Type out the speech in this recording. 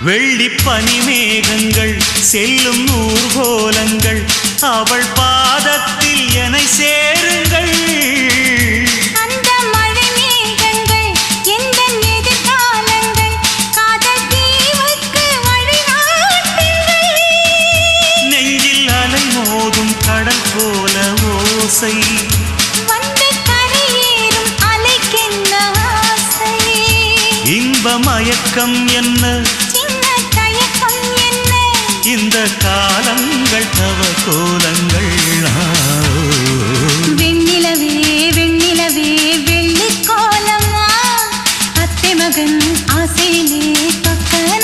வெள்ளி பனிமேகங்கள் செல்லும் ஊர்கோலங்கள் அவள் பாதத்தில் எனை சேருங்கள். நெஞ்சில் அலை மோதும் கடல் போல ஓசை. இன்ப மயக்கம் என்ன? இந்த காலங்கள் தவ கோலங்கள் வெண்ணிலவே வெண்ணிலவே வெள்ளி கோலமா அத்தை மகன் ஆசையிலே பக்கம்